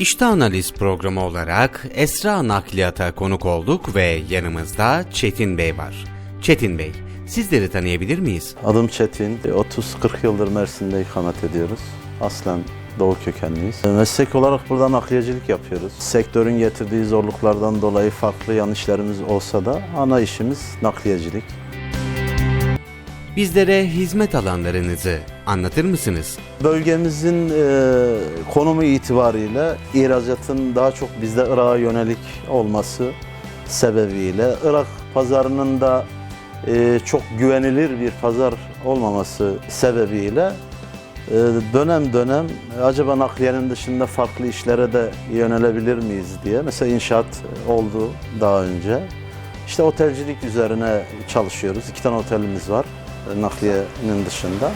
İşte Analiz programı olarak Esra Nakliyat'a konuk olduk ve yanımızda Çetin Bey var. Çetin Bey, sizleri tanıyabilir miyiz? Adım Çetin. 30-40 yıldır Mersin'de ikamet ediyoruz. Aslen Doğu kökenliyiz. Meslek olarak burada nakliyecilik yapıyoruz. Sektörün getirdiği zorluklardan dolayı farklı yan işlerimiz olsa da ana işimiz nakliyecilik. Bizlere hizmet alanlarınızı anlatır mısınız? Bölgemizin e, konumu itibariyle ihracatın daha çok bizde Irak'a yönelik olması sebebiyle Irak pazarının da e, çok güvenilir bir pazar olmaması sebebiyle e, dönem dönem acaba nakliyenin dışında farklı işlere de yönelebilir miyiz diye mesela inşaat oldu daha önce. İşte otelcilik üzerine çalışıyoruz. İki tane otelimiz var nakliyenin dışında.